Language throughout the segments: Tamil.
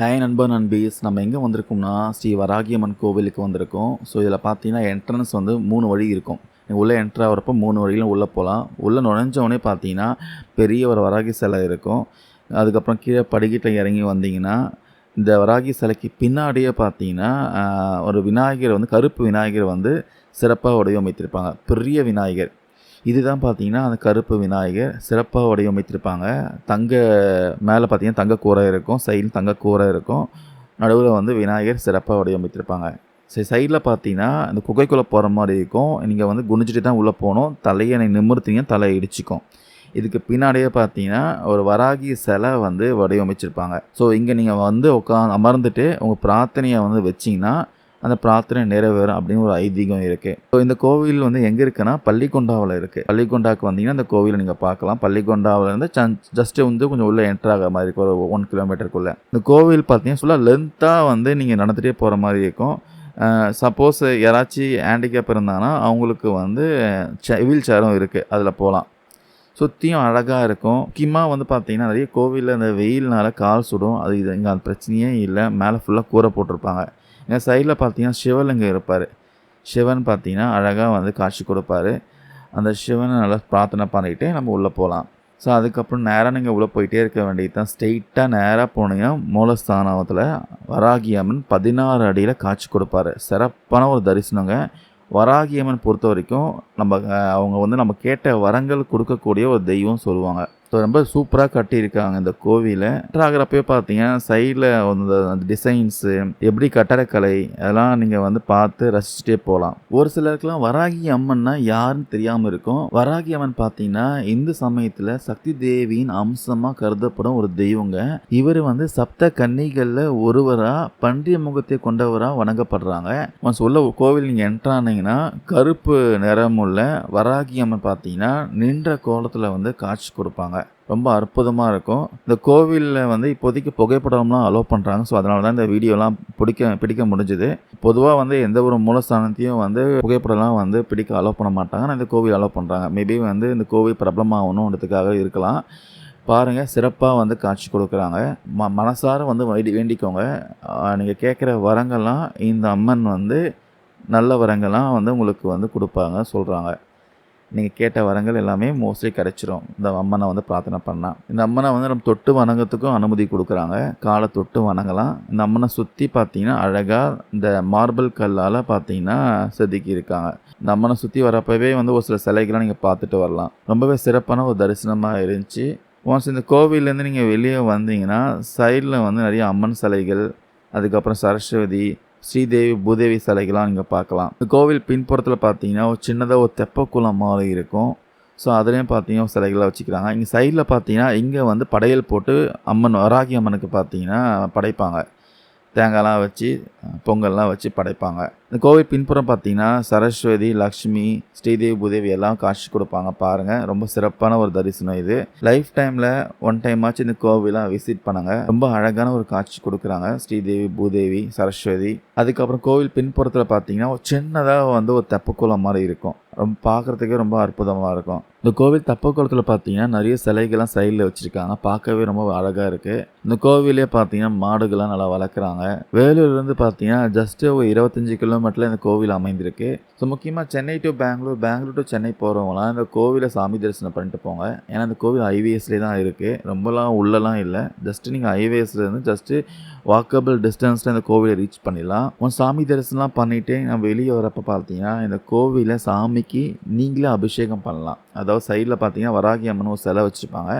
ஹாய் நண்பர் நண்பீஸ் நம்ம எங்கே வந்திருக்கோம்னா ஸ்ரீ வராகியம்மன் கோவிலுக்கு வந்திருக்கோம். ஸோ இதில் பார்த்தீங்கன்னா என்ட்ரன்ஸ் வந்து மூணு வழி இருக்கும். உள்ளே என்ட்ரு ஆகிறப்ப மூணு வழியிலும் உள்ளே போகலாம் உள்ளே நுழைஞ்சவொடனே பார்த்தீங்கன்னா பெரிய ஒரு வராகி சிலை இருக்கும். அதுக்கப்புறம் கீழே படிக்கிட்ட இறங்கி வந்தீங்கன்னா இந்த வராகி சிலைக்கு பின்னாடியே பார்த்தீங்கன்னா ஒரு விநாயகர் வந்து கருப்பு விநாயகர் வந்து சிறப்பாக வடிவமைத்திருப்பாங்க பெரிய விநாயகர். இதுதான் பார்த்தீங்கன்னா அந்த கருப்பு விநாயகர் சிறப்பாக வடிவமைத்திருப்பாங்க. தங்க மேலே பார்த்தீங்கன்னா தங்க கூரை இருக்கும். சைடில் தங்க கூரை இருக்கும். நடுவில் வந்து விநாயகர் சிறப்பாக வடிவமைத்திருப்பாங்க. சரி சைடில் பார்த்தீங்கன்னா இந்த குகைக்குள்ளே போகிற மாதிரி இருக்கும். நீங்கள் வந்து குனிஞ்சிட்டு தான் உள்ளே போகணும். தலையை நீ நிமிர்த்தீங்க தலை இடிச்சிக்கும். இதுக்கு பின்னாடியே பார்த்தீங்கன்னா ஒரு வராகி சிலை வந்து வடிவமைச்சிருப்பாங்க. ஸோ இங்கே நீங்கள் வந்து உட்காந்து அமர்ந்துட்டு உங்கள் பிரார்த்தனையை வந்து வச்சிங்கன்னா அந்த பிரார்த்தனை நிறைவேறும் அப்படின்னு ஒரு ஐதீகம் இருக்குது ஸோ இந்த கோவில் வந்து எங்கே இருக்குன்னா பள்ளிக்கொண்டாவில் இருக்குது பள்ளிக்கொண்டாவுக்கு வந்தீங்கன்னா அந்த கோவிலை நீங்கள் பார்க்கலாம். பள்ளிக்கொண்டாவில் இருந்து ஜஸ்ட்டு வந்து கொஞ்சம் உள்ளே என்ட்ரு ஆகிற மாதிரி இருக்கும் ஒரு ஒன் கிலோமீட்டருக்குள்ளே இந்த கோவில் பார்த்தீங்கன்னா ஃபுல்லாக லென்த்தாக வந்து நீங்கள் நடந்துகிட்டே போகிற மாதிரி இருக்கும். சப்போஸ் யாராச்சும் ஹேண்டிகேப் இருந்தாங்கன்னா அவங்களுக்கு வந்து வீல் சேரும் இருக்குது அதில் போகலாம் சுற்றியும் அழகாக இருக்கும். முக்கியமாக வந்து பார்த்தீங்கன்னா நிறைய கோவிலில் அந்த வெயில்னால கால் சுடும். அது இது இங்கே அந்த பிரச்சனையே இல்லை. மேலே ஃபுல்லாக கூரை போட்டிருப்பாங்க. எங்கள் சைடில் பார்த்தீங்கன்னா சிவலிங்கம் இருப்பார். சிவன் பார்த்தீங்கன்னா அழகாக வந்து காட்சி கொடுப்பாரு. அந்த சிவனை நல்லா பிரார்த்தனை பண்ணிக்கிட்டு நம்ம உள்ளே போகலாம். ஸோ அதுக்கப்புறம் நேராக நீங்கள் உள்ளே போயிட்டே இருக்க வேண்டியது தான். ஸ்ட்ரெயிட்டாக நேராக போனீங்கன்னா மூலஸ்தானத்தில் வராகி அம்மன் பதினாறு அடியில் காட்சி கொடுப்பாரு. சிறப்பான ஒரு தரிசனங்க. வராகி அம்மன் பொறுத்த வரைக்கும் நம்ம அவங்க வந்து நம்ம கேட்ட வரங்கள் கொடுக்கக்கூடிய ஒரு தெய்வம் சொல்லுவாங்க. ரொம்ப சூப்பராக கட்டியிருக்காங்க இந்த கோவிலை. ஆகிறப்பயே பார்த்தீங்கன்னா சைடில் அந்த டிசைன்ஸு எப்படி கட்டடக்கலை அதெல்லாம் நீங்கள் வந்து பார்த்து ரசிச்சுட்டே போகலாம். ஒரு சிலருக்குலாம் வராகி அம்மன்னா யாருன்னு தெரியாமல் இருக்கும். வராகி அம்மன் பார்த்தீங்கன்னா இந்து சமயத்தில் சக்தி தேவியின் அம்சமாக கருதப்படும் ஒரு தெய்வங்க. இவர் வந்து சப்த கன்னிகளில் ஒருவராக பன்றிய முகத்தை கொண்டவராக வணங்கப்படுறாங்க. ஒன்ஸ் உள்ள கோவில் நீங்கள் என்ட்ரானீங்கன்னா கருப்பு நிறமுள்ள வராகி அம்மன் பார்த்தீங்கன்னா நின்ற கோலத்தில் வந்து காட்சி கொடுப்பாங்க. ரொம்ப அற்புதமாக இருக்கும். இந்த கோவிலில் வந்து இப்போதைக்கு புகைப்படம்லாம் அலோவ் பண்ணுறாங்க ஸோ அதனால தான் இந்த வீடியோலாம் பிடிக்க பிடிக்க முடிஞ்சுது. பொதுவாக வந்து எந்த ஒரு மூலஸ்தானத்தையும் வந்து புகைப்படம்லாம் வந்து பிடிக்க அலோவ் பண்ண மாட்டாங்க. ஆனால் இந்த கோவில் அலோவ் பண்ணுறாங்க மேபி வந்து இந்த கோவில் பிரபலமாகணுன்றதுக்காக இருக்கலாம். பாருங்கள் சிறப்பாக வந்து காட்சி கொடுக்குறாங்க. ம மனசார வந்து வேண்டி வேண்டிக்கோங்க. நீங்கள் கேட்குற வரங்கள்லாம் இந்த அம்மன் வந்து நல்ல வரங்கள்லாம் வந்து உங்களுக்கு வந்து கொடுப்பாங்க சொல்கிறாங்க நீங்கள் கேட்ட வரங்கள் எல்லாமே மோஸ்ட்லி கிடைச்சிரும். இந்த அம்மனை வந்து பிரார்த்தனை பண்ணால் இந்த அம்மனை வந்து நம்ம தொட்டு வணங்கத்துக்கும் அனுமதி கொடுக்குறாங்க. காலை தொட்டு வணங்கலாம். இந்த அம்மனை சுற்றி பார்த்தீங்கன்னா அழகாக இந்த மார்பிள் கல்லால் பார்த்தீங்கன்னா செதுக்கி இருக்காங்க. இந்த அம்மனை சுற்றி வரப்பவே வந்து ஒரு சில சிலைகள்லாம் நீங்கள் பார்த்துட்டு வரலாம். ரொம்பவே சிறப்பான ஒரு தரிசனமாக இருந்துச்சு. ஒன்ஸ் இந்த கோவில்லேருந்து நீங்கள் வெளியே வந்தீங்கன்னா சைடில் வந்து நிறைய அம்மன் சிலைகள் அதுக்கப்புறம் சரஸ்வதி ஸ்ரீதேவி பூதேவி சிலைகள்லாம் நீங்கள் பார்க்கலாம். இந்த கோவில் பின்புறத்தில் பார்த்தீங்கன்னா ஒரு சின்னதாக ஒரு தெப்பக்குளம் மாதிரி இருக்கும். ஸோ அதுலேயும் பார்த்தீங்கன்னா சிலைகளை வச்சுக்கிறாங்க. இங்கே சைடில் பார்த்தீங்கன்னா இங்கே வந்து படையல் போட்டு அம்மன் வராகி அம்மனுக்கு பார்த்தீங்கன்னா படைப்பாங்க. தேங்காய்லாம் வச்சு பொங்கல்லாம் வச்சு படைப்பாங்க. இந்த கோவில் பின்புறம் பார்த்தீங்கன்னா சரஸ்வதி லக்ஷ்மி ஸ்ரீதேவி பூதேவி எல்லாம் காட்சி கொடுப்பாங்க. பாருங்கள் ரொம்ப சிறப்பான ஒரு தரிசனம் இது. லைஃப் டைமில் ஒன் டைம் ஆச்சு இந்த கோவிலாம் விசிட் பண்ணாங்க. ரொம்ப அழகான ஒரு காட்சி கொடுக்குறாங்க. ஸ்ரீதேவி பூதேவி சரஸ்வதி. அதுக்கப்புறம் கோவில் பின்புறத்தில் பார்த்தீங்கன்னா ஒரு சின்னதாக வந்து ஒரு தெப்பக்குளம் மாதிரி இருக்கும். ரொம்ப பார்க்குறதுக்கே ரொம்ப அற்புதமாக இருக்கும். இந்த கோவில் தெப்பக்குளத்தில் பார்த்தீங்கன்னா நிறைய சிலைகள்லாம் சைடில் வச்சுருக்காங்க. பார்க்கவே ரொம்ப அழகாக இருக்குது இந்த கோவிலே பார்த்தீங்கன்னா மாடுகள்லாம் நல்லா வளர்க்குறாங்க. வேலூர்லேருந்து பார்த்தீங்கன்னா ஜஸ்ட்டு ஒரு இருபத்தஞ்சி கிலோமீட்டரில் இந்த கோவில் அமைந்திருக்கு. ஸோ முக்கியமாக சென்னை டு பெங்களூர் பெங்களூர் டு சென்னை போகிறவங்களாம் இந்த கோவிலை சாமி தரிசனம் பண்ணிட்டு போங்க. ஏன்னா இந்த கோவில் ஹைவேஸ்லேயே தான் இருக்குது ரொம்பலாம் உள்ளலாம் இல்லை. ஜஸ்ட்டு நீங்கள் ஹைவேஸ்லேருந்து ஜஸ்ட்டு வாக்கபிள் டிஸ்டன்ஸில் இந்த கோவிலை ரீச் பண்ணிடலாம். உன் சாமி தரிசனம்லாம் பண்ணிவிட்டு நான் வெளியே வரப்போ பார்த்தீங்கன்னா இந்த கோவிலை சாமிக்கு நீங்களே அபிஷேகம் பண்ணலாம். அதாவது சைடில் பார்த்தீங்கன்னா வராகி அம்மன் ஒரு சிலை வச்சுருப்பாங்க.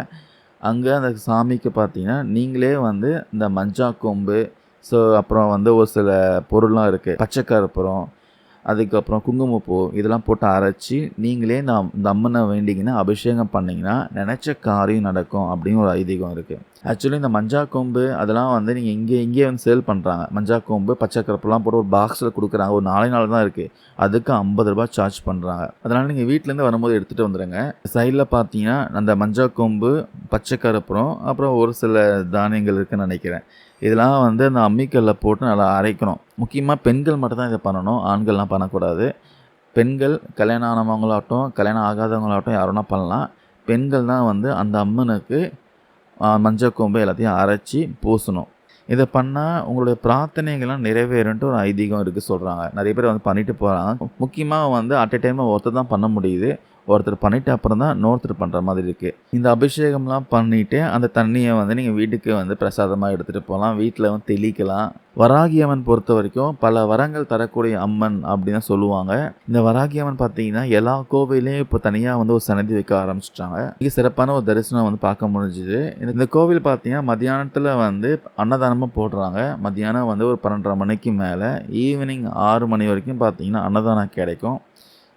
அங்கே அந்த சாமிக்கு பார்த்தீங்கன்னா நீங்களே வந்து இந்த மஞ்சா கொம்பு ஸோ அப்புறம் வந்து ஒரு சில பொருள்லாம் இருக்குது பச்சைக்கருப்புறம் அதுக்கப்புறம் குங்குமப்பூ இதெல்லாம் போட்டு அரைச்சி நீங்களே நான் இந்த அம்மனை வேண்டிங்கன்னா அபிஷேகம் பண்ணிங்கன்னா நினச்ச காரியம் நடக்கும் அப்படின்னு ஒரு ஐதீகம் இருக்குது ஆக்சுவலி இந்த மஞ்சா கொம்பு அதெல்லாம் வந்து நீங்கள் இங்கே இங்கே வந்து சேல் பண்ணுறாங்க மஞ்சா கொம்பு பச்சை கருப்புலாம் போட்டு ஒரு பாக்ஸில் கொடுக்குறாங்க. ஒரு நாளை நாள் தான் இருக்குது அதுக்கு ஐம்பது ரூபாய் சார்ஜ் பண்ணுறாங்க அதனால் நீங்கள் வீட்டிலேருந்து வரும்போது எடுத்துகிட்டு வந்துடுங்க சைடில் பார்த்தீங்கன்னா அந்த மஞ்சா கொம்பு பச்சை கருப்புறம் அப்புறம் ஒரு சில தானியங்கள் இருக்குன்னு நினைக்கிறேன். இதெல்லாம் வந்து அந்த அம்மிக்கல்லை போட்டு நல்லா அரைக்கணும். முக்கியமாக பெண்கள் மட்டும் தான் இதை பண்ணணும். ஆண்கள்லாம் பண்ணக்கூடாது. பெண்கள் கல்யாணம் ஆனவங்களாகட்டும் கல்யாணம் ஆகாதவங்களாகட்டும் யாருன்னா பண்ணலாம். பெண்கள் தான் வந்து அந்த அம்மனுக்கு மஞ்சள் கொம்பு எல்லாத்தையும் அரைச்சி பூசணும். இதை பண்ணால் உங்களுடைய பிரார்த்தனைகள்லாம் நிறைவேறுன்ட்டு ஒரு ஐதீகம் இருக்குது சொல்கிறாங்க நிறைய பேர் வந்து பண்ணிட்டு போகிறாங்க முக்கியமாக வந்து அட் எ டைம் ஒருத்தர் தான் பண்ண முடியுது. ஒருத்தர் பண்ணிவிட்டு அப்புறம் தான் இன்னொருத்தர் பண்ணுற மாதிரி இருக்குது இந்த அபிஷேகம்லாம் பண்ணிவிட்டு அந்த தண்ணியை வந்து நீங்கள் வீட்டுக்கு வந்து பிரசாதமாக எடுத்துகிட்டு போகலாம். வீட்டில் வந்து தெளிக்கலாம். வராகி அம்மன் பொறுத்த வரைக்கும் பல வரங்கள் தரக்கூடிய அம்மன் அப்படின்னு தான் சொல்லுவாங்க. இந்த வராகி அம்மன் பார்த்தீங்கன்னா எல்லா கோவிலையும் இப்போ தனியாக வந்து ஒரு சன்னதி வைக்க ஆரம்பிச்சிட்டாங்க. மிக சிறப்பான ஒரு தரிசனம் வந்து பார்க்க முடிஞ்சுது. இந்த- இந்த கோவில் பார்த்தீங்கன்னா மத்தியானத்தில் வந்து அன்னதானமாக போடுறாங்க. மத்தியானம் வந்து ஒரு பன்னெண்டரை மணிக்கு மேலே ஈவினிங் ஆறு மணி வரைக்கும் பார்த்தீங்கன்னா அன்னதானம் கிடைக்கும்.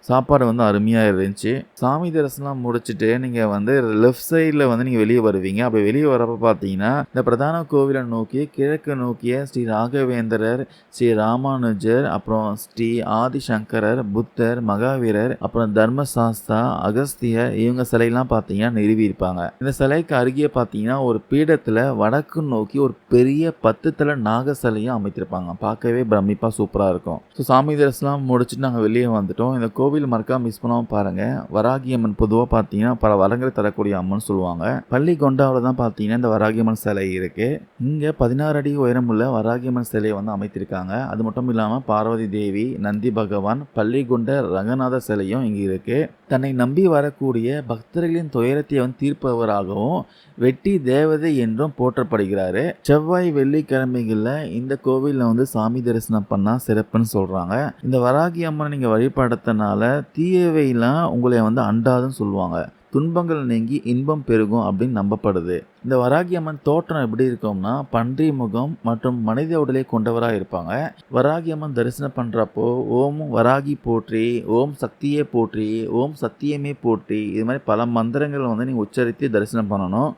சாப்பாடு வந்து அருமையாக இருந்துச்சு. சாமி தரிசனம் முடிச்சுட்டு நீங்கள் வந்து லெஃப்ட் சைடில் வந்து நீங்கள் வெளியே வருவீங்க. அப்போ வெளியே வரப்போ பார்த்தீங்கன்னா இந்த பிரதான கோவிலை நோக்கி கிழக்கு நோக்கிய ஸ்ரீ ராகவேந்திரர் ஸ்ரீ ராமானுஜர் அப்புறம் ஸ்ரீ ஆதிசங்கரர் புத்தர் மகாவீரர் அப்புறம் தர்மசாஸ்தா அகஸ்தியர் இவங்க சிலையெல்லாம் பார்த்தீங்கன்னா நிறுவியிருப்பாங்க இந்த சிலைக்கு அருகே பார்த்தீங்கன்னா ஒரு பீடத்தில் வடக்கு நோக்கி ஒரு பெரிய பத்து தலை நாக சிலையும் அமைத்திருப்பாங்க. பார்க்கவே பிரமிப்பாக சூப்பராக இருக்கும். ஸோ சாமி தரிசனம் முடிச்சுட்டு நாங்கள் வெளியே வந்துட்டோம். இந்த கோவில் கோவில் மறக்காம மிஸ் பண்ணாமல் பாருங்கள் வராகி அம்மன் பொதுவாக பார்த்தீங்கன்னா பல வரங்களை தரக்கூடிய அம்மன் சொல்லுவாங்க. பள்ளி கொண்டாவில் தான் பார்த்தீங்கன்னா இந்த வராகி அம்மன் சிலை இருக்கு. இங்கே பதினாறு அடி உயரமுள்ள வராகி அம்மன் சிலையை வந்து அமைத்திருக்காங்க. அது மட்டும் இல்லாமல் பார்வதி தேவி நந்தி பகவான் பள்ளிகொண்ட ரங்கநாத சிலையும் இங்கே இருக்கு. தன்னை நம்பி வரக்கூடிய பக்தர்களின் துயரத்தை வந்து தீர்ப்பவராகவும் வெட்டி தேவதை என்றும் போற்றப்படுகிறாரு. செவ்வாய் வெள்ளிக்கிழமைகளில் இந்த கோவிலில் வந்து சாமி தரிசனம் பண்ணால் சிறப்புன்னு சொல்கிறாங்க இந்த வராகி அம்மனை நீங்கள் வழிபடுறதுனால தீயவையெல்லாம் உங்களை வந்து அண்டாதுன்னு சொல்லுவாங்க. துன்பங்கள் நீங்கி இன்பம் பெருகும் அப்படின்னு நம்பப்படுது. இந்த வராகி அம்மன் தோற்றம் எப்படி இருக்கும்னா பன்றி முகம் மற்றும் மனித உடலை கொண்டவராக இருப்பாங்க. வராகி அம்மன் தரிசனம் பண்ணுறப்போ ஓம் வராகி போற்றி ஓம் சக்தியே போற்றி ஓம் சத்தியமே போற்றி இது மாதிரி பல மந்திரங்கள் வந்து நீங்கள் உச்சரித்து தரிசனம் பண்ணணும்.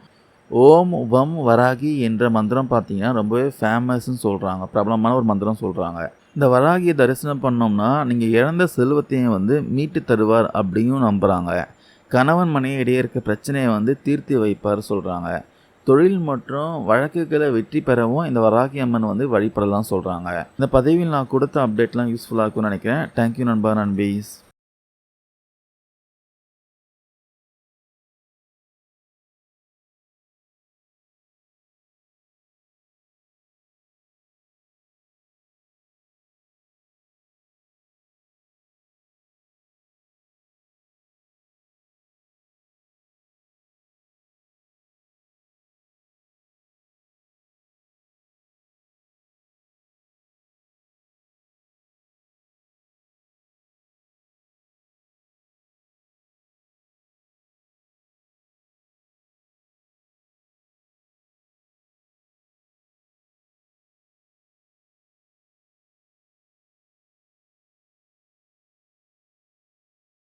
ஓம் வம் வராகி என்ற மந்திரம் பார்த்தீங்கன்னா ரொம்பவே ஃபேமஸ்ன்னு சொல்கிறாங்க பிரபலமான ஒரு மந்திரம் சொல்கிறாங்க இந்த வராகியை தரிசனம் பண்ணோம்னா நீங்கள் இழந்த செல்வத்தையும் வந்து மீட்டு தருவார் அப்படியும் நம்புகிறாங்க கணவன் மனைவி இடையே இருக்க பிரச்சனையை வந்து தீர்த்து வைப்பார் சொல்கிறாங்க தொழில் மற்றும் வழக்குகளை வெற்றி பெறவும் இந்த வராகி அம்மன் வந்து வழிபடலாம் சொல்கிறாங்க இந்த பதவியில் நான் கொடுத்த அப்டேட்லாம் யூஸ்ஃபுல்லாக இருக்கும்னு நினைக்கிறேன். தேங்க்யூ நண்பா நண்பீஸ்.